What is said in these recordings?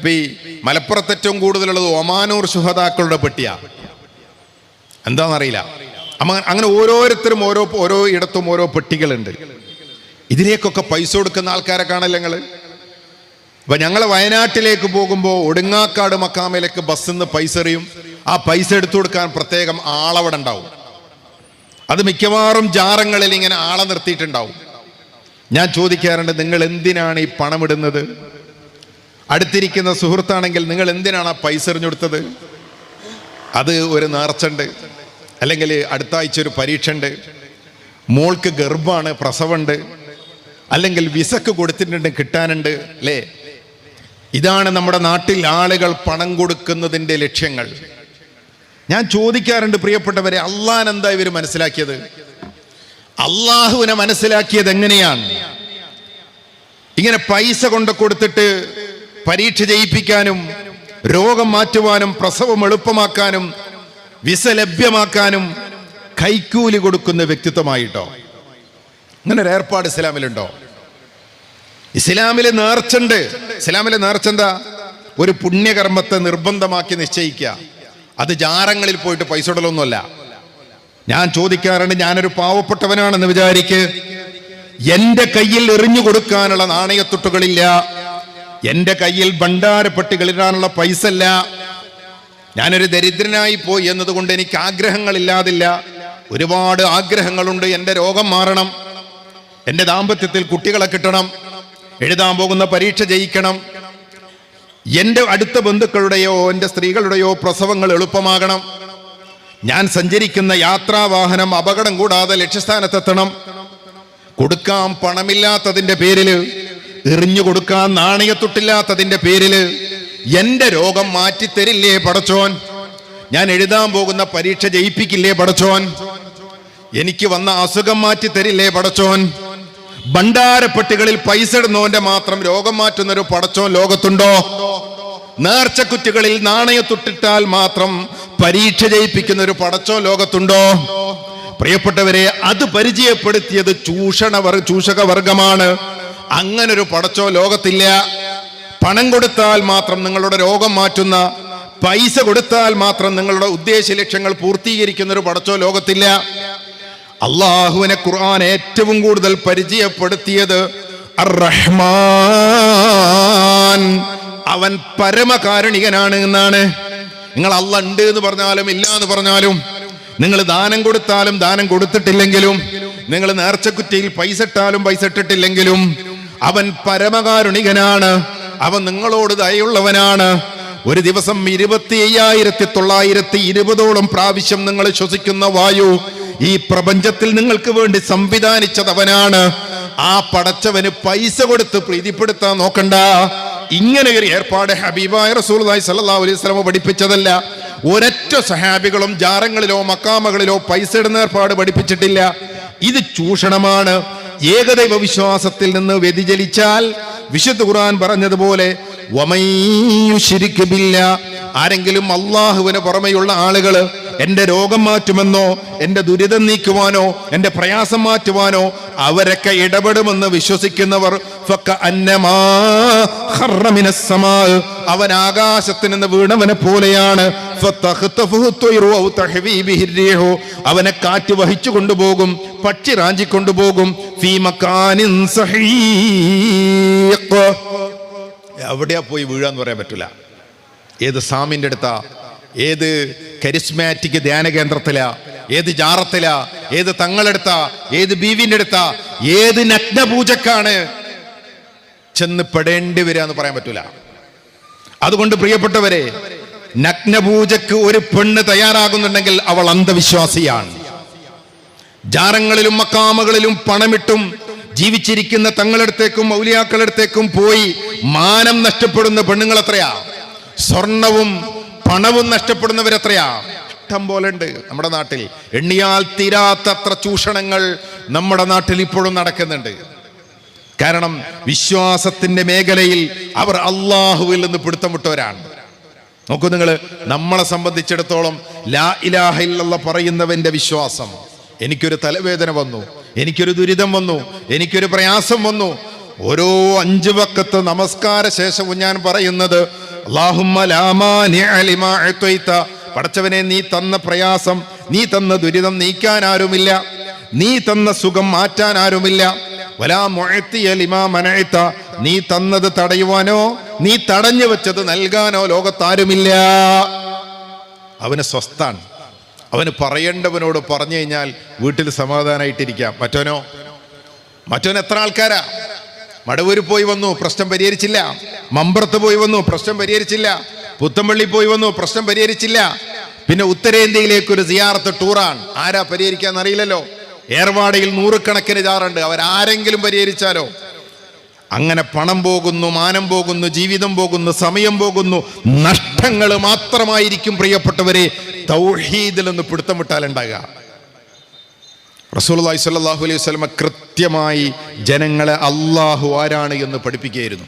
ഇപ്പൊ ഈ മലപ്പുറത്ത് ഏറ്റവും കൂടുതലുള്ളത് ഒമാനൂർ ശുഹതാക്കളുടെ പെട്ടിയാ. എന്താണെന്നറിയില്ല അങ്ങനെ ഓരോരുത്തരും ഓരോ ഓരോ ഇടത്തും ഓരോ പെട്ടികളുണ്ട്. ഇതിലേക്കൊക്കെ പൈസ കൊടുക്കുന്ന ആൾക്കാരെ കാണല്ലേ ഞങ്ങൾ അപ്പൊ ഞങ്ങൾ വയനാട്ടിലേക്ക് പോകുമ്പോൾ ഒടുങ്ങാക്കാട് മക്കാമയിലേക്ക് ബസ്സിൽ നിന്ന് പൈസ എറിയും. ആ പൈസ എടുത്തു കൊടുക്കാൻ പ്രത്യേകം ആളവിടെ ഉണ്ടാവും. അത് മിക്കവാറും ജാറങ്ങളിൽ ഇങ്ങനെ ആളെ നിർത്തിയിട്ടുണ്ടാവും. ഞാൻ ചോദിക്കാറുണ്ട് നിങ്ങൾ എന്തിനാണ് ഈ പണം ഇടുന്നത്? അടുത്തിരിക്കുന്ന സുഹൃത്താണെങ്കിൽ നിങ്ങൾ എന്തിനാണ് ആ പൈസ എറിഞ്ഞെടുത്തത് അത് ഒരു നേർച്ചുണ്ട് അല്ലെങ്കിൽ അടുത്ത ആഴ്ച ഒരു പരീക്ഷ ഉണ്ട് മോൾക്ക് ഗർഭമാണ് പ്രസവമുണ്ട്. അല്ലെങ്കിൽ വിസക്ക് കൊടുത്തിട്ടുണ്ട് കിട്ടാനുണ്ട് അല്ലേ? ഇതാണ് നമ്മുടെ നാട്ടിൽ ആളുകൾ പണം കൊടുക്കുന്നതിന്റെ ലക്ഷ്യങ്ങൾ. ഞാൻ ചോദിക്കാറുണ്ട് പ്രിയപ്പെട്ടവരെ അള്ളാൻ എന്താ ഇവർ മനസ്സിലാക്കിയത്? അള്ളാഹുവിനെ മനസ്സിലാക്കിയത് എങ്ങനെയാണ്? ഇങ്ങനെ പൈസ കൊണ്ട് കൊടുത്തിട്ട് പരീക്ഷ ജയിപ്പിക്കാനും രോഗം മാറ്റുവാനും പ്രസവം എളുപ്പമാക്കാനും വിസ ലഭ്യമാക്കാനും കൈക്കൂലി കൊടുക്കുന്ന വ്യക്തിത്വമായിട്ടോ? അങ്ങനെ ഒരു ഏർപ്പാട് ഇസ്ലാമിലുണ്ടോ? ഇസ്ലാമിലെ നേർച്ചുണ്ട്. ഇസ്ലാമിലെ നേർച്ചെന്താ? ഒരു പുണ്യകർമ്മത്തെ നിർബന്ധമാക്കി നിശ്ചയിക്കുക. അത് ജാരങ്ങളിൽ പോയിട്ട് പൈസ ഇടലൊന്നുമല്ല ഞാൻ ചോദിക്കാറുണ്ട് ഞാനൊരു പാവപ്പെട്ടവനാണെന്ന് വിചാരിക്ക്. എന്റെ കയ്യിൽ എറിഞ്ഞു കൊടുക്കാനുള്ള നാണയത്തുട്ടുകളില്ല. എന്റെ കയ്യിൽ ഭണ്ഡാരപ്പെട്ടികളിടാനുള്ള പൈസ അല്ല ഞാനൊരു ദരിദ്രനായി പോയി എന്നതുകൊണ്ട് എനിക്ക് ആഗ്രഹങ്ങളില്ലാതില്ല. ഒരുപാട് ആഗ്രഹങ്ങളുണ്ട്. എന്റെ രോഗം മാറണം. എന്റെ ദാമ്പത്യത്തിൽ കുട്ടികളെ കിട്ടണം. എഴുതാൻ പോകുന്ന പരീക്ഷ ജയിക്കണം. എന്റെ അടുത്ത ബന്ധുക്കളുടെയോ എന്റെ സ്ത്രീകളുടെയോ പ്രസവങ്ങൾ എളുപ്പമാകണം. ഞാൻ സഞ്ചരിക്കുന്ന യാത്രാവാഹനം അപകടം കൂടാതെ ലക്ഷ്യസ്ഥാനത്തെത്തണം. കൊടുക്കാൻ പണമില്ലാത്തതിന്റെ പേരിൽ എറിഞ്ഞു കൊടുക്കാൻ നാണയത്തൊട്ടില്ലാത്തതിന്റെ പേരിൽ എന്റെ രോഗം മാറ്റിത്തരില്ലേ പടച്ചോൻ? ഞാൻ എഴുതാൻ പോകുന്ന പരീക്ഷ ജയിപ്പിക്കില്ലേ പടച്ചോൻ? എനിക്ക് വന്ന അസുഖം മാറ്റി തരില്ലേ പടച്ചോൻ? ഭണ്ഡാരപ്പെട്ടികളിൽ പൈസ ഇടുന്നവന്റെ മാത്രം രോഗം മാറ്റുന്ന ഒരു പടച്ചോൻ ലോകത്തുണ്ടോ? നേർച്ചക്കുറ്റികളിൽ നാണയത്തൊട്ടിട്ടാൽ മാത്രം പരീക്ഷ ജയിപ്പിക്കുന്ന ഒരു പടച്ചോൻ ലോകത്തുണ്ടോ? പ്രിയപ്പെട്ടവരെ അത് പരിചയപ്പെടുത്തിയത് ചൂഷണ ചൂഷക വർഗമാണ് അങ്ങനൊരു പടച്ചോ ലോകത്തില്ല. പണം കൊടുത്താൽ മാത്രം നിങ്ങളുടെ രോഗം മാറ്റുന്ന പൈസ കൊടുത്താൽ മാത്രം നിങ്ങളുടെ ഉദ്ദേശ ലക്ഷ്യങ്ങൾ പൂർത്തീകരിക്കുന്ന ഒരു പടച്ചോ ലോകത്തില്ല. അള്ളാഹുവിനെ ഖുർആൻ ഏറ്റവും കൂടുതൽ പരിചയപ്പെടുത്തിയത് അർ-റഹ്മാൻ. അവൻ പരമകാരുണികനാണ് എന്നാണ്. നിങ്ങൾ അല്ല ഉണ്ട് എന്ന് പറഞ്ഞാലും ഇല്ല എന്ന് പറഞ്ഞാലും നിങ്ങൾ ദാനം കൊടുത്താലും ദാനം കൊടുത്തിട്ടില്ലെങ്കിലും നിങ്ങൾ നേർച്ചക്കുറ്റിയിൽ പൈസ ഇട്ടാലും പൈസ ഇട്ടിട്ടില്ലെങ്കിലും അവൻ പരമകാരുണികനാണ്. അവൻ നിങ്ങളോട് ദയുള്ളവനാണ് ഒരു ദിവസം ഇരുപത്തി അയ്യായിരത്തി തൊള്ളായിരത്തി ഇരുപതോളം പ്രാവശ്യം നിങ്ങൾ ശ്വസിക്കുന്ന വായു ഈ പ്രപഞ്ചത്തിൽ നിങ്ങൾക്ക് വേണ്ടി സംവിധാനിച്ചത് അവനാണ് ആ പടച്ചവന് പൈസ കൊടുത്ത് പ്രീതിപ്പെടുത്താൻ നോക്കണ്ട. ഇങ്ങനെ ഒരു ഏർപ്പാട് ഹബീബായ റസൂലുള്ളാഹി സല്ലാ അലൈഹി വസല്ലം പഠിപ്പിച്ചതല്ല. ഒരൊറ്റ സഹാബികളും ജാറങ്ങളിലോ മക്കാമകളിലോ പൈസ ഇടുന്ന ഏർപ്പാട് പഠിപ്പിച്ചിട്ടില്ല. ഇത് ചൂഷണമാണ്. ഏകദൈവ വിശ്വാസത്തിൽ നിന്ന് വ്യതിചലിച്ചാൽ വിശുദ്ധ ഖുർആൻ പറഞ്ഞതുപോലെ ആരെങ്കിലും അള്ളാഹുവിന് പുറമെയുള്ള ആളുകൾ എന്റെ രോഗം മാറ്റുമെന്നോ എന്റെ ദുരിതം നീക്കുവാനോ എന്റെ പ്രയാസം മാറ്റുവാനോ അവരൊക്കെ ഇടപെടുമെന്ന് വിശ്വസിക്കുന്നവർ അവൻ ആകാശത്തിൽ നിന്ന് വീണവനെ പോലെയാണ്. അവനെ കാറ്റ് വഹിച്ചു കൊണ്ടുപോകും പക്ഷി റാഞ്ചിക്കൊണ്ടുപോകും എവിടെയാ പോയി വീഴാന്ന് പറയാൻ പറ്റില്ല ഏത് സാമിന്റെ അടുത്താ ഏത് കരിസ്മാറ്റിക് ധ്യാന കേന്ദ്രത്തിലാ ഏത് ജാറത്തിലാ ഏത് തങ്ങളെടുത്താ ഏത് ബീവിന്റെ അടുത്താ ഏത് നഗ്നപൂജക്കാണ് ചെന്ന് പെടേണ്ടി വരിക എന്ന് പറയാൻ പറ്റൂല. അതുകൊണ്ട് പ്രിയപ്പെട്ടവരെ നഗ്നപൂജക്ക് ഒരു പെണ്ണ് തയ്യാറാകുന്നുണ്ടെങ്കിൽ അവൾ അന്ധവിശ്വാസിയാണ്. ജാറങ്ങളിലും മക്കാമകളിലും പണമിട്ടും ജീവിച്ചിരിക്കുന്ന തങ്ങളടുത്തേക്കും മൗലിയാക്കളടുത്തേക്കും പോയി മാനം നഷ്ടപ്പെടുന്ന പെണ്ണുങ്ങൾ എത്രയാ സ്വർണവും പണവും നഷ്ടപ്പെടുന്നവരെത്രയാ? ഇഷ്ടം പോലെ ഉണ്ട് നമ്മുടെ നാട്ടിൽ എണ്ണിയാൽ തീരാത്തത്ര ചൂഷണങ്ങൾ നമ്മുടെ നാട്ടിൽ ഇപ്പോഴും നടക്കുന്നുണ്ട്. കാരണം വിശ്വാസത്തിന്റെ മേഖലയിൽ അവർ അള്ളാഹുവിൽ നിന്ന് പിടുത്തമിട്ടവരാണ്. നോക്കൂ നിങ്ങൾ നമ്മളെ സംബന്ധിച്ചിടത്തോളം ലാ ഇലാഹ ഇല്ലല്ല പറയുന്നവന്റെ വിശ്വാസം. എനിക്കൊരു തലവേദന വന്നു എനിക്കൊരു ദുരിതം വന്നു എനിക്കൊരു പ്രയാസം വന്നു. ഓരോ അഞ്ചു വക്കത്ത് നമസ്കാര ശേഷവും ഞാൻ പറയുന്നത് പടച്ചവനെ നീ തന്ന പ്രയാസം നീ തന്ന ദുരിതം നീക്കാൻ ആരുമില്ല. നീ തന്ന സുഖം മാറ്റാൻ ആരുമില്ല. വലാ മുഴത്തിയ ലിമാ മനഅത. നീ തന്നത് തടയുവാനോ നീ തടഞ്ഞു വെച്ചത് നൽകാനോ ലോകത്താരുമില്ല. അവന് സ്വസ്ഥാണ്. അവന് പറയേണ്ടവനോട് പറഞ്ഞു കഴിഞ്ഞാൽ വീട്ടിൽ സമാധാനമായിട്ടിരിക്കാം മറ്റോനോ മറ്റോൻ എത്ര ആൾക്കാരാ? മടവൂര് പോയി വന്നു പ്രശ്നം പരിഹരിച്ചില്ല. മമ്പറത്ത് പോയി വന്നു പ്രശ്നം പരിഹരിച്ചില്ല. പുത്തമ്പള്ളി പോയി വന്നു പ്രശ്നം പരിഹരിച്ചില്ല. പിന്നെ ഉത്തരേന്ത്യയിലേക്ക് ഒരു സിയാറത്ത് ടൂറാണ്. ആരാ പരിഹരിക്കാൻ അറിയില്ലല്ലോ. ഏർവാടയിൽ നൂറുകണക്കിന് ജാറുണ്ട്. അവരാരെങ്കിലും പരിഹരിച്ചാലോ? അങ്ങനെ പണം പോകുന്നു മാനം പോകുന്നു ജീവിതം പോകുന്നു സമയം പോകുന്നു. നഷ്ടങ്ങൾ മാത്രമായിരിക്കും പ്രിയപ്പെട്ടവരെ തൗഹീദിൽ നിന്ന് പിടുത്തം വിട്ടാലുണ്ടാകുക റസൂലുള്ളാഹി സ്വല്ലല്ലാഹു അലൈഹി വസ്ലമ കൃത്യമായി ജനങ്ങളെ അള്ളാഹു ആരാണ് എന്ന് പഠിപ്പിക്കുകയായിരുന്നു.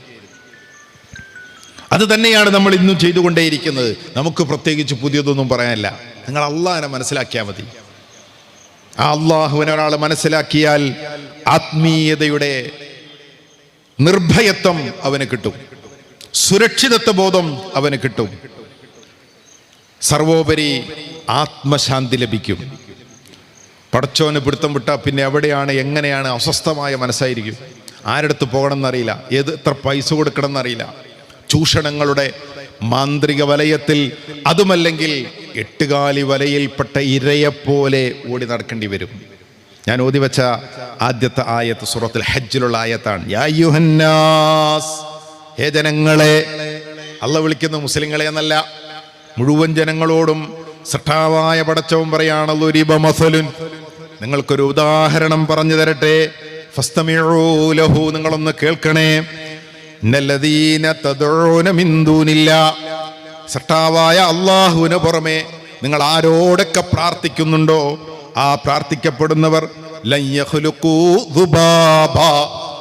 അത് തന്നെയാണ് നമ്മൾ ഇന്നും ചെയ്തുകൊണ്ടേയിരിക്കുന്നത്. നമുക്ക് പ്രത്യേകിച്ച് പുതിയതൊന്നും പറയാനില്ല. നിങ്ങൾ അള്ളാഹിനെ മനസ്സിലാക്കിയാൽ മതി. ആ അള്ളാഹുവിനെ ഒരാൾ മനസ്സിലാക്കിയാൽ ആത്മീയതയുടെ നിർഭയത്വം അവന് കിട്ടും. സുരക്ഷിതത്വ ബോധം അവന് കിട്ടും. സർവോപരി ആത്മശാന്തി ലഭിക്കും. പടച്ചോന് പിടുത്തം വിട്ടാൽ പിന്നെ എവിടെയാണ് എങ്ങനെയാണ് അസ്വസ്ഥമായ മനസ്സായിരിക്കും? ആരെടുത്ത് പോകണം എന്നറിയില്ല ഏത് എത്ര പൈസ കൊടുക്കണം എന്നറിയില്ല ചൂഷണങ്ങളുടെ മാന്ത്രിക വലയത്തിൽ അതുമല്ലെങ്കിൽ എട്ടുകാലി വലയിൽപ്പെട്ട ഇരയെപ്പോലെ ഓടി നടക്കേണ്ടി വരും. ഞാൻ ഓതി വെച്ച ആദ്യത്തെ ആയത്ത് സുറത്തിൽ ഹജ്ജിലുള്ള ആയത്താണ്. ഹേ ജനങ്ങളെ അല്ല വിളിക്കുന്ന മുസ്ലിങ്ങളെ എന്നല്ല മുഴുവൻ ജനങ്ങളോടും സഠാവായ പടച്ചവും പറയാണല്ലോ നിങ്ങൾക്കൊരു ഉദാഹരണം പറഞ്ഞു തരട്ടെ. ഫസ്തമിഴൂലഹു നിങ്ങളൊന്ന് കേൾക്കണേ. ഇന്നല്ലദീന തദഊന മിൻ ദൂനില്ല. സട്ടാവായ അള്ളാഹുവിന് പുറമെ നിങ്ങൾ ആരോടൊക്കെ പ്രാർത്ഥിക്കുന്നുണ്ടോ? ആ പ്രാർത്ഥിക്കപ്പെടുന്നവർ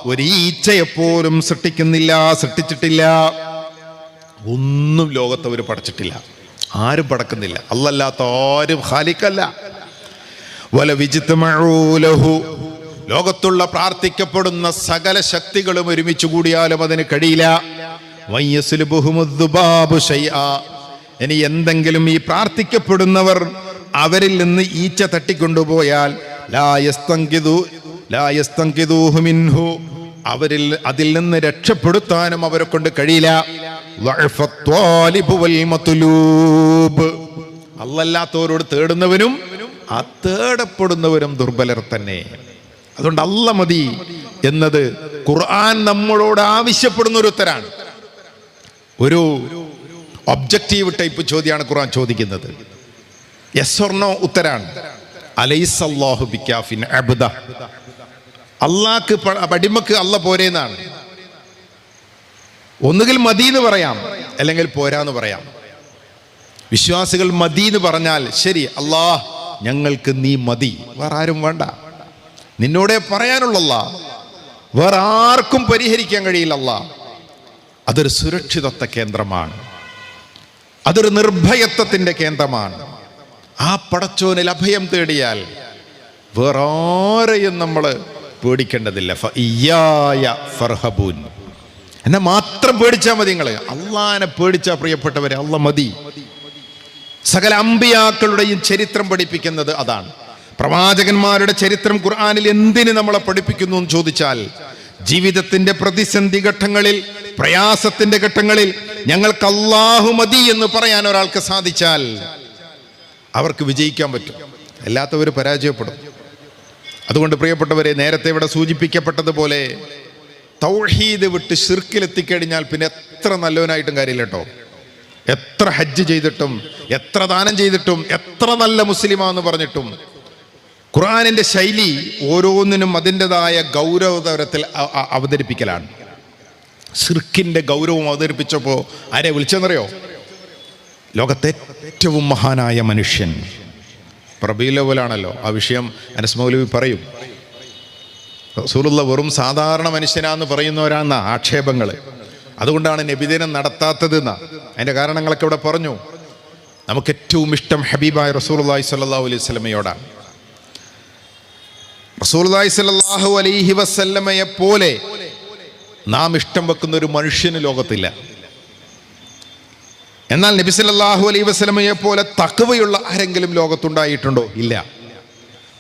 ഒരീച്ചയെപ്പോലും സൃഷ്ടിക്കുന്നില്ല സൃഷ്ടിച്ചിട്ടില്ല. ഒന്നും ലോകത്ത് അവർ പടച്ചിട്ടില്ല ആരും പടക്കുന്നില്ല അല്ലല്ലാത്ത ആരും ഖാലിക്കല്ല വല ലോകത്തുള്ള പ്രാർത്ഥിക്കപ്പെടുന്ന സകല ശക്തികളും ഒരുമിച്ച് കൂടിയാലും അതിന് കഴിയില്ല വയ്യസ്ലുബുഹുമുദ്ദുബാബു ശൈആ. ഇനി എന്തെങ്കിലും ഈ പ്രാർത്ഥിക്കപ്പെടുന്നവർ അവരിൽ നിന്ന് ഈച്ച തട്ടിക്കൊണ്ടുപോയാൽ ലാ യസ്തങ്കിദു ലാ യസ്തങ്കിദൂഹു മിൻഹു. അവരിൽ അതിൽ നിന്ന് രക്ഷപ്പെടുത്താനും അവരെ കൊണ്ട് കഴിയില്ല. അല്ലല്ലാത്തവരോട് തേടുന്നവനും ആ തേടപ്പെടുന്നവരും ദുർബലർ തന്നെ. അതുകൊണ്ട് അല്ല മതി എന്നത് ഖുർആൻ നമ്മളോട് ആവശ്യപ്പെടുന്ന ഒരു ഉത്തരാണ് ഒരു ഒബ്ജക്റ്റീവ് ടൈപ്പ് ചോദ്യമാണ് ഖുർആൻ ചോദിക്കുന്നത്. Yes or no ഉത്തരാണ്. അലൈസല്ലാഹു ബിക്കാഫിൻ അബ്ദ. അള്ളാക്ക് അടിമക്ക് അല്ല പോരേന്നാണ്. ഒന്നുകിൽ മതി എന്ന് പറയാം അല്ലെങ്കിൽ പോരാന്ന് പറയാം. വിശ്വാസികൾ മതി എന്ന് പറഞ്ഞാൽ ശരി അള്ളാഹ് ഞങ്ങൾക്ക് നീ മതി. വേറെ ആരും വേണ്ട. നിന്നോടെ പറയാനുള്ള വേറെ ആർക്കും പരിഹരിക്കാൻ കഴിയില്ല അതൊരു സുരക്ഷിതത്വ കേന്ദ്രമാണ്. അതൊരു നിർഭയത്വത്തിന്റെ കേന്ദ്രമാണ്. ആ പടച്ചോനിൽ അഭയം തേടിയാൽ വേറെ ആരെയും നമ്മൾ പേടിക്കേണ്ടതില്ല. ഫർഹബൂൻ. എന്നെ മാത്രം പേടിച്ചാൽ മതി നിങ്ങൾ അള്ളാനെ പേടിച്ചാൽ പ്രിയപ്പെട്ടവരെ അള്ള മതി. സകല അമ്പിയാക്കളുടെയും ചരിത്രം പഠിപ്പിക്കുന്നത് അതാണ്. പ്രവാചകന്മാരുടെ ചരിത്രം ഖുർആാനിൽ എന്തിന് നമ്മളെ പഠിപ്പിക്കുന്നു എന്ന് ചോദിച്ചാൽ ജീവിതത്തിന്റെ പ്രതിസന്ധി ഘട്ടങ്ങളിൽ പ്രയാസത്തിന്റെ ഘട്ടങ്ങളിൽ ഞങ്ങൾക്ക് അള്ളാഹു മതി എന്ന് പറയാൻ ഒരാൾക്ക് സാധിച്ചാൽ അവർക്ക് വിജയിക്കാൻ പറ്റും. അല്ലാത്തവർ പരാജയപ്പെടും. അതുകൊണ്ട് പ്രിയപ്പെട്ടവരെ നേരത്തെ ഇവിടെ സൂചിപ്പിക്കപ്പെട്ടതുപോലെ തൗഹീദ് വിട്ട് ഷിർക്കിലെത്തിക്കഴിഞ്ഞാൽ പിന്നെ എത്ര നല്ലവനായിട്ടും കാര്യമില്ല കേട്ടോ. എത്ര ഹജ്ജ് ചെയ്തിട്ടും എത്ര ദാനം ചെയ്തിട്ടും എത്ര നല്ല മുസ്ലിമാന്ന് പറഞ്ഞിട്ടും ഖുർആനിന്റെ ശൈലി ഓരോന്നിനും അതിന്റെതായ ഗൗരവതരത്തിൽ അവതരിപ്പിക്കലാണ്. സിർക്കിന്റെ ഗൗരവം അവതരിപ്പിച്ചപ്പോൾ ആരെ വിളിച്ചെന്നറിയോ? ലോകത്തെ ഏറ്റവും മഹാനായ മനുഷ്യൻ. പ്രബീലവലാണല്ലോ ആ വിഷയം അനസ് മൗലവി പറയും. റസൂലുള്ള വെറും സാധാരണ മനുഷ്യനാന്ന് പറയുന്നവരാന്ന ആക്ഷേപങ്ങൾ അതുകൊണ്ടാണ് നബിദിനം നടത്താത്തത് അതിന്റെ കാരണങ്ങളൊക്കെ ഇവിടെ പറഞ്ഞു. നമുക്ക് ഏറ്റവും ഇഷ്ടം ഹബീബായ റസൂലുള്ളാഹി സല്ലാ അലൈഹി വസല്ലമയോടാണ്. റസൂലുള്ളാഹി സ്വല്ലല്ലാഹു അലൈഹി വസല്ലമയെ പോലെ നാം ഇഷ്ടം വെക്കുന്ന ഒരു മനുഷ്യന് ലോകത്തില്ല. എന്നാൽ നബി സല്ലാഹു അലൈഹി വസ്ലമയെ പോലെ തക്കവയുള്ള ആരെങ്കിലും ലോകത്തുണ്ടായിട്ടുണ്ടോ? ഇല്ല.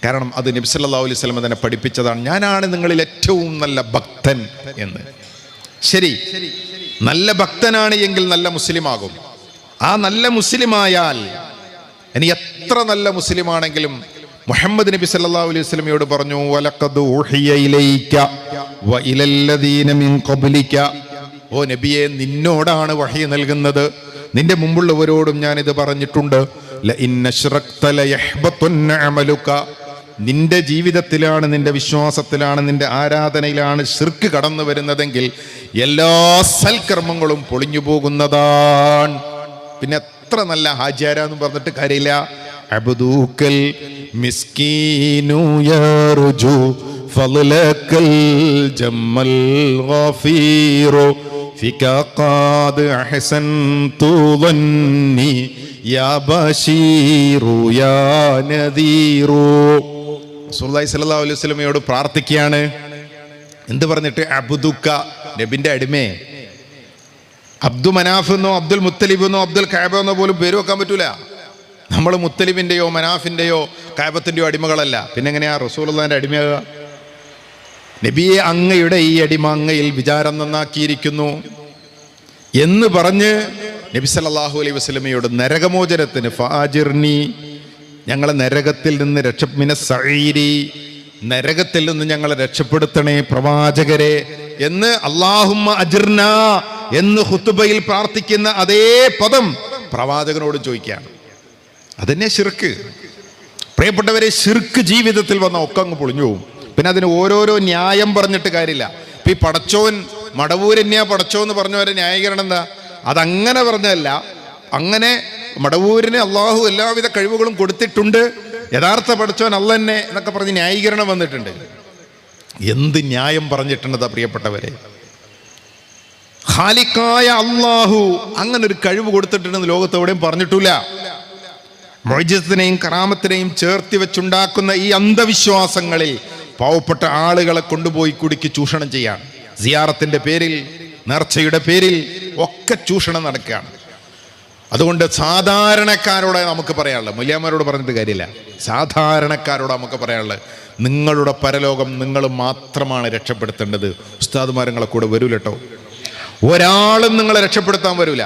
കാരണം അത് നബി സല്ലല്ലാഹു അലൈഹി സ്വലമ തന്നെ പഠിപ്പിച്ചതാണ്. ഞാനാണ് നിങ്ങളിൽ ഏറ്റവും നല്ല ഭക്തൻ എന്ന്. ശരി. നല്ല ഭക്തനാണ് എങ്കിൽ നല്ല മുസ്ലിമാകും. ആ നല്ല മുസ്ലിമായാൽ ഇനി എത്ര നല്ല മുസ്ലിമാണെങ്കിലും മുഹമ്മദ് നബി സല്ലല്ലാഹു അലൈഹി വസല്ലമയോട് പറഞ്ഞു വലഖദ് ഊഹിയ ഇലൈക വ ഇലല്ലദീന മിൻ ഖബ്ലിക ഓ നബിയെ നിന്നോടാണ് വഹി നൽകുന്നത്. നിന്റെ മുമ്പുള്ളവരോടും ഞാൻ ഇത് പറഞ്ഞിട്ടുണ്ട്. ല ഇൻ ഇന്നശ്റക്ത ലയഹ്ബത്തുന്ന അമലുക. നിന്റെ ജീവിതത്തിലാണ് നിന്റെ വിശ്വാസത്തിലാണ് നിന്റെ ആരാധനയിലാണ് ശിർക്ക് കടന്നു വരുന്നതെങ്കിൽ എല്ലാ സൽക്കർമ്മങ്ങളും പൊളിഞ്ഞു പോകുന്നതാണ് പിന്നെ എത്ര നല്ല ഹാജാരാന്ന് പറഞ്ഞിട്ട് കാര്യമില്ല അബ്ദൂക്കൽ മിസ്കീനു യർജു ഫളലക്കൽ ജമ്മൽ ഗഫീറു ഫിക ഖാദ് അഹ്സൻതു ظني യാ ബശീറു യാ നദീറു റസൂലുള്ളാഹി സല്ലാ അലൈഹി സ്വലമയോട് പ്രാർത്ഥിക്കുകയാണ്. എന്ത് പറഞ്ഞിട്ട്? അബുദുക്ക നബിന്റെ അടിമേ. അബ്ദു മനാഫ് എന്നോ അബ്ദുൽ മുത്തലിബ് എന്നോ അബ്ദുൽ കാബ എന്നോ പോലും പേര് വെക്കാൻ പറ്റൂല. നമ്മൾ മുത്തലിബിന്റെയോ മനാഫിന്റെയോ കാബത്തിന്റെയോ അടിമകളല്ല. പിന്നെ എങ്ങനെയാ റസൂലുള്ളാന്റെ അടിമയാകുക നബിയെ അങ്ങയുടെ ഈ അടിമ അങ്ങയിൽ വിചാരം നന്നാക്കിയിരിക്കുന്നു. എന്ന് പറഞ്ഞ് നബി സല്ലല്ലാഹു അലൈഹി വസല്ലമയോട് നരകമോചനത്തിന് ഫാജിർനി. ഞങ്ങളെ നരകത്തിൽ നിന്ന് രക്ഷ മിന സഈരി നരകത്തിൽ നിന്ന് ഞങ്ങളെ രക്ഷപ്പെടുത്തണേ പ്രവാചകരെ എന്ന് അള്ളാഹുമ്മ അജിർന എന്ന് ഹുത്തുബയിൽ പ്രാർത്ഥിക്കുന്ന അതേ പദം പ്രവാചകനോട് ചോദിക്കുകയാണ്. അതന്നെ ശിർക്ക്. പ്രിയപ്പെട്ടവരെ ശിർക്ക് ജീവിതത്തിൽ വന്ന ഒക്കെ അങ്ങ് പൊളിഞ്ഞു പോകും പിന്നെ അതിന് ഓരോരോ ന്യായം പറഞ്ഞിട്ട് കാര്യമില്ല. ഇപ്പം ഈ പടച്ചോൻ മടവൂരന്യാ പടച്ചോ എന്ന് പറഞ്ഞവരെ ന്യായീകരണം എന്താ? അതങ്ങനെ പറഞ്ഞതല്ല. അങ്ങനെ മടവൂരിന് അള്ളാഹു എല്ലാവിധ കഴിവുകളും കൊടുത്തിട്ടുണ്ട്. യഥാർത്ഥ പഠിച്ചവൻ അല്ല തന്നെ എന്നൊക്കെ പറഞ്ഞ് ന്യായീകരണം വന്നിട്ടുണ്ട്. എന്ത് ന്യായം പറഞ്ഞിട്ടുണ്ടതാ പ്രിയപ്പെട്ടവരെ. ഖാലിക്കായ അള്ളാഹു അങ്ങനെ ഒരു കഴിവ് കൊടുത്തിട്ടുണ്ടെന്ന് ലോകത്ത് എവിടെയും പറഞ്ഞിട്ടില്ല. മൊയ്ജത്തിനെയും കറാമത്തിനെയും ചേർത്തി വെച്ചുണ്ടാക്കുന്ന ഈ അന്ധവിശ്വാസങ്ങളിൽ പാവപ്പെട്ട ആളുകളെ കൊണ്ടുപോയി കുടുക്കി ചൂഷണം ചെയ്യാൻ സിയാറത്തിന്റെ പേരിൽ നേർച്ചയുടെ പേരിൽ ഒക്കെ ചൂഷണം നടക്കുകയാണ്. അതുകൊണ്ട് സാധാരണക്കാരോട് നമുക്ക് പറയാനുള്ളത്. മുല്യാമാരോട് പറഞ്ഞിട്ട് കാര്യമില്ല. സാധാരണക്കാരോട് നമുക്ക് പറയാനുള്ളത് നിങ്ങളുടെ പരലോകം നിങ്ങൾ മാത്രമാണ് രക്ഷപ്പെടുത്തേണ്ടത്. ഉസ്താദുമാരങ്ങളെ കൂടെ വരൂല കേട്ടോ ഒരാളും നിങ്ങളെ രക്ഷപ്പെടുത്താൻ വരൂല.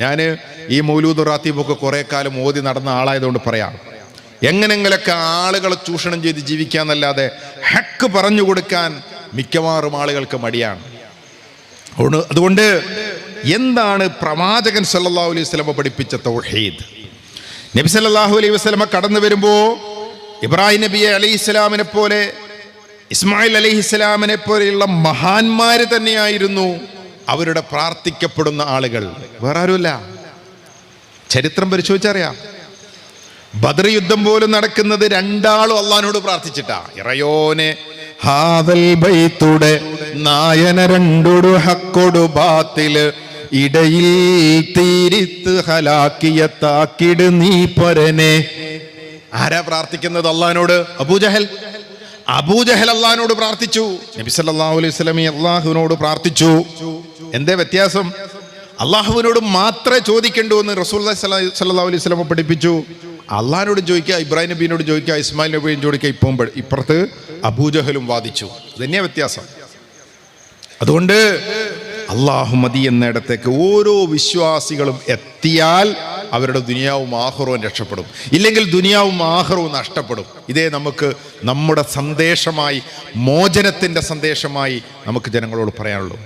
ഞാൻ ഈ മൗലൂദ് റാത്തീബൊക്കെ കുറേ കാലം ഓതി നടന്ന ആളായതുകൊണ്ട് പറയാം. എങ്ങനെങ്കിലൊക്കെ ആളുകളെ ചൂഷണം ചെയ്ത് ജീവിക്കാന്നല്ലാതെ ഹക്ക് പറഞ്ഞു കൊടുക്കാൻ മിക്കവാറും ആളുകൾക്ക് മടിയാണ്. അതുകൊണ്ട് എന്താണ് പ്രവാചകൻ സല്ലാഹു അലൈഹി വസ്ലമ പഠിപ്പിച്ച തൗഹീദ്? നബി സല്ലാഹു അലൈഹി വസ്ലമ കടന്നു വരുമ്പോൾ ഇബ്രാഹിം നബിയെ അലൈഹി ഇസ്ലാമിനെ പോലെ ഇസ്മായിൽ അലൈഹി ഇസ്ലാമിനെ പോലെയുള്ള മഹാന്മാര് തന്നെയായിരുന്നു അവരുടെ പ്രാർത്ഥിക്കപ്പെടുന്ന ആളുകൾ. വേറെ ആരുമല്ല ചരിത്രം പരിശോധിച്ചറിയാം. ബദർ യുദ്ധം പോലും നടക്കുന്നത് രണ്ടാളും അള്ളഹാനോട് പ്രാർത്ഥിച്ചിട്ടാ. ഇറയോനെ ഹാദൽ ബൈത്തുടെ നായന രണ്ടൊടു ഹക്കൊടു ബാത്തിൽ ഇടയിൽ തീരിത്ത് ഹലാക്കിയ താക്കിട് നീ പരനെ. ആരാ പ്രാർത്ഥിക്കുന്നത് അള്ളഹാനോട് അബൂജഹൽ. അബൂജഹൽ അള്ളഹാനോട് പ്രാർത്ഥിച്ചു. നബി സല്ലല്ലാഹു അലൈഹി അള്ളാഹുവിനോട് പ്രാർത്ഥിച്ചു. എന്തേ വ്യത്യാസം? അള്ളാഹുവിനോട് മാത്രമേ ചോദിക്കേണ്ടൂ എന്ന് റസൂൽ സല്ലല്ലാഹു അലൈഹി സ്വലമ പഠിപ്പിച്ചു. അള്ളഹാനോട് ചോദിക്കുക ഇബ്രാഹിം നബീനോട് ചോദിക്കുക ഇസ്മായിൽ നബീനും ചോദിക്കുക ഇപ്പം ഇപ്പുറത്ത് അബൂജഹലും വാദിച്ചു. ഇതന്നെയാ വ്യത്യാസം? അതുകൊണ്ട് അള്ളാഹു മതി എന്നിടത്തേക്ക് ഓരോ വിശ്വാസികളും എത്തിയാൽ അവരുടെ ദുനിയാവും ആഹ്റവും രക്ഷപ്പെടും. ഇല്ലെങ്കിൽ ദുനിയാവും ആഹ്റവും നഷ്ടപ്പെടും. ഇതേ നമുക്ക് നമ്മുടെ സന്ദേശമായി മോചനത്തിന്റെ സന്ദേശമായി നമുക്ക് ജനങ്ങളോട് പറയാനുള്ളൂ.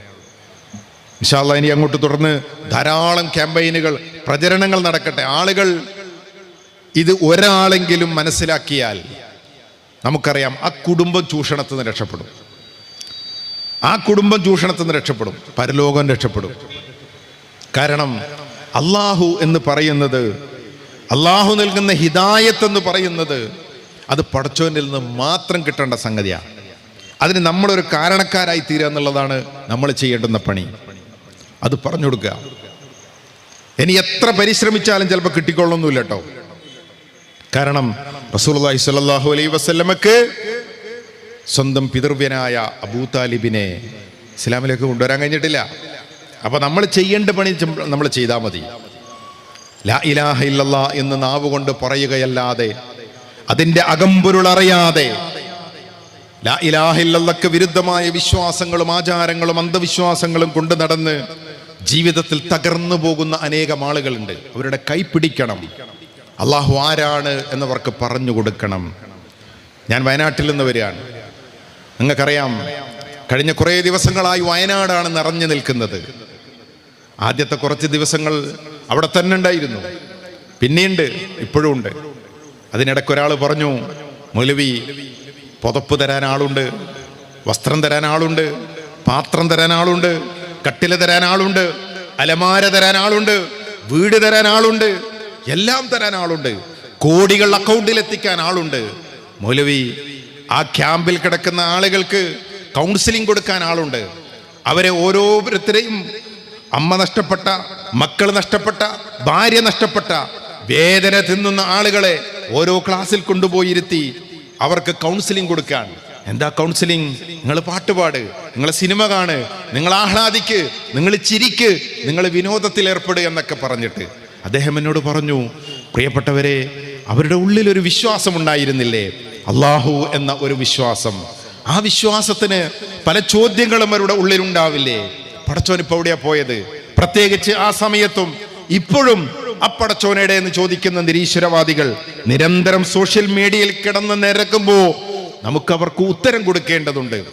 വിശാല ഇനി അങ്ങോട്ട് തുടർന്ന് ധാരാളം ക്യാമ്പയിനുകൾ പ്രചരണങ്ങൾ നടക്കട്ടെ. ആളുകൾ ഇത് ഒരാളെങ്കിലും മനസ്സിലാക്കിയാൽ നമുക്കറിയാം ആ കുടുംബം ചൂഷണത്തിൽ നിന്ന് രക്ഷപ്പെടും. ആ കുടുംബം ചൂഷണത്തിൽ നിന്ന് രക്ഷപ്പെടും. പരലോകം രക്ഷപ്പെടും. കാരണം അള്ളാഹു എന്ന് പറയുന്നത് അള്ളാഹു നൽകുന്ന ഹിദായത്ത് എന്ന് പറയുന്നത് അത് പടച്ചോനിൽ നിന്ന് മാത്രം കിട്ടേണ്ട സംഗതിയാണ്. അതിന് നമ്മളൊരു കാരണക്കാരായി തീരുക എന്നുള്ളതാണ് നമ്മൾ ചെയ്യേണ്ടുന്ന പണി. അത് പറഞ്ഞു കൊടുക്കുക. ഇനി എത്ര പരിശ്രമിച്ചാലും ചിലപ്പോൾ കിട്ടിക്കൊള്ളൊന്നുമില്ല കേട്ടോ. കാരണം റസൂൽ അലൈഹി വസല്ലമക്ക് സ്വന്തം പിതൃവ്യനായ അബൂതാലിബിനെ ഇസ്ലാമിലേക്ക് കൊണ്ടുവരാൻ കഴിഞ്ഞിട്ടില്ല. അപ്പൊ നമ്മൾ ചെയ്യേണ്ട പണി നമ്മൾ ചെയ്താൽ മതി. ലാ ഇലാഹ ഇല്ലല്ല എന്ന് നാവ് കൊണ്ട് പറയുകയല്ലാതെ അതിന്റെ അകമ്പൊരുൾ അറിയാതെ ലാ ഇലാഹ ഇല്ലല്ലക്ക് വിരുദ്ധമായ വിശ്വാസങ്ങളും ആചാരങ്ങളും അന്ധവിശ്വാസങ്ങളും കൊണ്ട് നടന്ന് ജീവിതത്തിൽ തകർന്നു പോകുന്ന അനേകം ആളുകളുണ്ട്. അവരുടെ കൈ പിടിക്കണം. അള്ളാഹു ആരാണ് എന്നവർക്ക് പറഞ്ഞു കൊടുക്കണം. ഞാൻ വയനാട്ടിൽ നിന്ന് വരികയാണ്. നിങ്ങൾക്കറിയാം കഴിഞ്ഞ കുറേ ദിവസങ്ങളായി വയനാടാണ് നിറഞ്ഞു നിൽക്കുന്നത്. ആദ്യത്തെ കുറച്ച് ദിവസങ്ങൾ അവിടെ തന്നെ ഉണ്ടായിരുന്നു. പിന്നെയുണ്ട് ഇപ്പോഴും ഉണ്ട്. അതിനിടയ്ക്ക് ഒരാൾ പറഞ്ഞു മൊലവി പുതപ്പ് തരാൻ ആളുണ്ട് വസ്ത്രം തരാൻ ആളുണ്ട് പാത്രം തരാൻ ആളുണ്ട് കട്ടില തരാൻ ആളുണ്ട് അലമാര തരാൻ ആളുണ്ട് വീട് തരാൻ ആളുണ്ട് എല്ലാം തരാൻ ആളുണ്ട്. കോടികൾ അക്കൗണ്ടിൽ എത്തിക്കാൻ ആളുണ്ട്. മൗലവി ആ ക്യാമ്പിൽ കിടക്കുന്ന ആളുകൾക്ക് കൗൺസിലിംഗ് കൊടുക്കാൻ ആളുണ്ട്. അവരെ ഓരോരുത്തരെയും അമ്മ നഷ്ടപ്പെട്ട മക്കൾ നഷ്ടപ്പെട്ട ഭാര്യ നഷ്ടപ്പെട്ട വേദന തിന്നുന്ന ആളുകളെ ഓരോ ക്ലാസ്സിൽ കൊണ്ടുപോയി ഇരുത്തി അവർക്ക് കൗൺസിലിംഗ് കൊടുക്കാൻ. എന്താ കൗൺസിലിംഗ്? നിങ്ങൾ പാട്ടുപാട് നിങ്ങൾ സിനിമ കാണ് നിങ്ങൾ ആഹ്ലാദിക്ക് നിങ്ങൾ ചിരിക്ക് നിങ്ങൾ വിനോദത്തിൽ ഏർപ്പെടുക എന്നൊക്കെ പറഞ്ഞിട്ട്. അദ്ദേഹം എന്നോട് പറഞ്ഞു പ്രിയപ്പെട്ടവരെ അവരുടെ ഉള്ളിൽ ഒരു വിശ്വാസം ഉണ്ടായിരുന്നില്ലേ? അള്ളാഹു എന്ന ഒരു വിശ്വാസം. ആ വിശ്വാസത്തിന് പല ചോദ്യങ്ങളും അവരുടെ ഉള്ളിലുണ്ടാവില്ലേ? പടച്ചോൻ ഇപ്പൊ എവിടെയാ പോയത്? പ്രത്യേകിച്ച് ആ സമയത്തും ഇപ്പോഴും അപ്പടച്ചോനയുടെ എന്ന് ചോദിക്കുന്ന നിരീശ്വരവാദികൾ നിരന്തരം സോഷ്യൽ മീഡിയയിൽ കിടന്ന് നിരക്കുമ്പോ നമുക്ക് അവർക്ക് ഉത്തരം കൊടുക്കേണ്ടതുണ്ട്.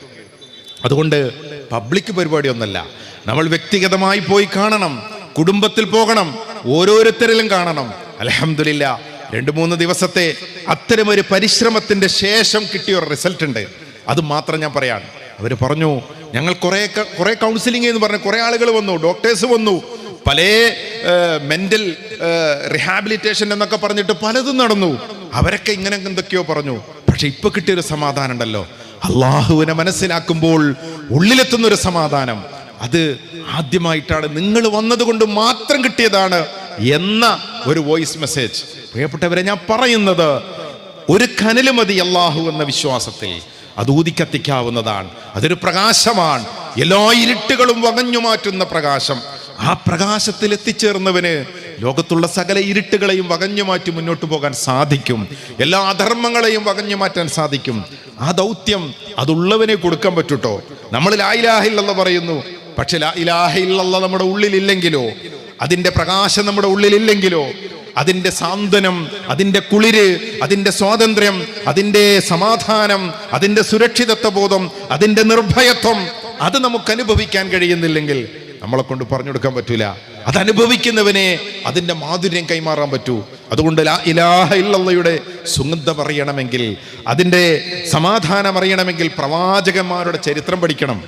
അതുകൊണ്ട് പബ്ലിക് പരിപാടിയൊന്നല്ല നമ്മൾ വ്യക്തിഗതമായി പോയി കാണണം കുടുംബത്തിൽ പോകണം ഓരോരുത്തരിലും കാണണം. അലഹമില്ല രണ്ട് മൂന്ന് ദിവസത്തെ അത്തരമൊരു പരിശ്രമത്തിന്റെ ശേഷം കിട്ടിയ ഒരു റിസൾട്ട് ഉണ്ട്. അത് മാത്രം ഞാൻ പറയാൻ. അവർ പറഞ്ഞു ഞങ്ങൾ കുറെ കുറെ കൗൺസിലിംഗ് എന്ന് പറഞ്ഞു കുറെ ആളുകൾ വന്നു ഡോക്ടേഴ്സ് വന്നു. പല മെന്റൽ റിഹാബിലിറ്റേഷൻ എന്നൊക്കെ പറഞ്ഞിട്ട് പലതും നടന്നു. അവരൊക്കെ ഇങ്ങനെ എന്തൊക്കെയോ പറഞ്ഞു. പക്ഷെ ഇപ്പൊ കിട്ടിയൊരു സമാധാനം ഉണ്ടല്ലോ. അള്ളാഹുവിനെ മനസ്സിലാക്കുമ്പോൾ ഉള്ളിലെത്തുന്ന ഒരു സമാധാനം. അത് ആദ്യമായിട്ടാണ് നിങ്ങൾ വന്നതുകൊണ്ട് മാത്രം കിട്ടിയതാണ് എന്ന ഒരു വോയിസ് മെസ്സേജ്. പ്രിയപ്പെട്ടവരെ ഞാൻ പറയുന്നത് ഒരു കനൽ മതി അള്ളാഹു എന്ന വിശ്വാസത്തിൽ. അത് ഊതിക്കത്തിക്കാവുന്നതാണ്. അതൊരു പ്രകാശമാണ്. എല്ലാ ഇരുട്ടുകളും വകഞ്ഞു മാറ്റുന്ന പ്രകാശം. ആ പ്രകാശത്തിൽ എത്തിച്ചേർന്നവന് ലോകത്തുള്ള സകല ഇരുട്ടുകളെയും വകഞ്ഞു മാറ്റി മുന്നോട്ട് പോകാൻ സാധിക്കും. എല്ലാ അധർമ്മങ്ങളെയും വകഞ്ഞു മാറ്റാൻ സാധിക്കും. ആ ദൗത്യം അതുള്ളവനെ കൊടുക്കാൻ പറ്റൂട്ടോ? നമ്മൾ ലായിലാഹില്ലെന്ന് പറയുന്നു. പക്ഷെ ലായിലാഹില്ല നമ്മുടെ ഉള്ളിലില്ലെങ്കിലോ? അതിന്റെ പ്രകാശം നമ്മുടെ ഉള്ളിലില്ലെങ്കിലോ? അതിന്റെ സാന്ത്വനം അതിന്റെ കുളിര് അതിന്റെ സ്വാതന്ത്ര്യം അതിന്റെ സമാധാനം അതിന്റെ സുരക്ഷിതത്വ ബോധം അതിന്റെ നിർഭയത്വം അത് നമുക്ക് അനുഭവിക്കാൻ കഴിയുന്നില്ലെങ്കിൽ നമ്മളെ കൊണ്ട് പറഞ്ഞു കൊടുക്കാൻ പറ്റൂല. അത് അനുഭവിക്കുന്നവനെ അതിന്റെ മാധുര്യം കൈമാറാൻ പറ്റൂ. അതുകൊണ്ട് ഇലാഹ ഇല്ലയുടെ സുഗന്ധം അറിയണമെങ്കിൽ അതിന്റെ സമാധാനം അറിയണമെങ്കിൽ പ്രവാചകന്മാരുടെ ചരിത്രം പഠിക്കണം.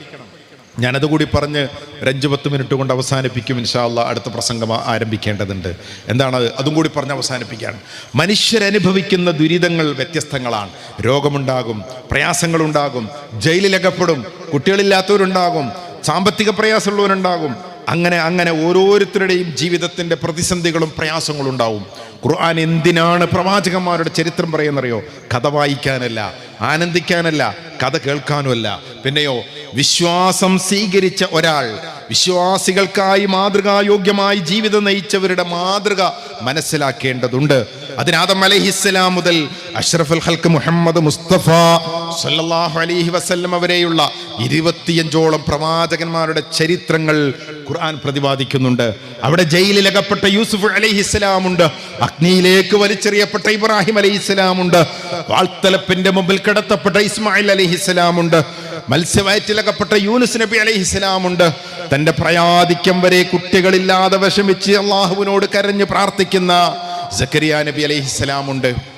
ഞാനതുകൂടി പറഞ്ഞ് ഒരു അഞ്ച് പത്ത് മിനിറ്റ് കൊണ്ട് അവസാനിപ്പിക്കും ഇൻഷാല്ല അടുത്ത പ്രസംഗം ആരംഭിക്കേണ്ടതുണ്ട്. എന്താണ്? അത്? കൂടി പറഞ്ഞ് അവസാനിപ്പിക്കാൻ മനുഷ്യരനുഭവിക്കുന്ന ദുരിതങ്ങൾ വ്യത്യസ്തങ്ങളാണ്. രോഗമുണ്ടാകും പ്രയാസങ്ങളുണ്ടാകും ജയിലിലകപ്പെടും കുട്ടികളില്ലാത്തവരുണ്ടാകും സാമ്പത്തിക പ്രയാസമുള്ളവരുണ്ടാകും അങ്ങനെ അങ്ങനെ ഓരോരുത്തരുടെയും ജീവിതത്തിന്റെ പ്രതിസന്ധികളും പ്രയാസങ്ങളും ഉണ്ടാവും. ഖുർആൻ എന്തിനാണ് പ്രവാചകന്മാരുടെ ചരിത്രം പറയുന്നറിയോ? കഥ വായിക്കാനല്ല ആനന്ദിക്കാനല്ല കഥ കേൾക്കാനുമല്ല. പിന്നെയോ വിശ്വാസം സ്വീകരിച്ച ഒരാൾ വിശ്വാസികൾക്കായി മാതൃകായോഗ്യമായി ജീവിതം നയിച്ചവരുടെ മാതൃക മനസ്സിലാക്കേണ്ടതുണ്ട്. അതിന് ആദം അലഹിസ്സലാം മുതൽ അഷ്റഫുൽ ഹൽക്ക് മുഹമ്മദ് മുസ്തഫ സല്ലല്ലാഹു അലഹി വസ്ല്ലം വരെയുള്ള ഇരുപത്തിയഞ്ചോളം പ്രവാചകന്മാരുടെ ചരിത്രങ്ങൾ ഖുർആൻ പ്രതിപാദിക്കുന്നുണ്ട്. അവിടെ ജയിലിൽ അകപ്പെട്ട യൂസുഫ് അലൈഹിസ്സലാം ഉണ്ട് അഗ്നിയിലേക്ക് വലിച്ചെറിയപ്പെട്ട ഇബ്രാഹിം അലൈഹിസ്സലാം ഉണ്ട് വാൾത്തലപ്പിന്റെ മുമ്പിൽ കിടത്തപ്പെട്ട ഇസ്മായിൽ അലൈഹിസ്സലാം ഉണ്ട് മത്സ്യവയറ്റിലകപ്പെട്ട യൂനുസ് നബി അലൈഹിസ്സലാം ഉണ്ട് തന്റെ പ്രയാധിക്യം വരെ കുട്ടികളില്ലാതെ വിഷമിച്ച് അള്ളാഹുവിനോട് കരഞ്ഞു പ്രാർത്ഥിക്കുന്ന സക്കരിയ നബി അലൈഹിസ്സലാം ഉണ്ട്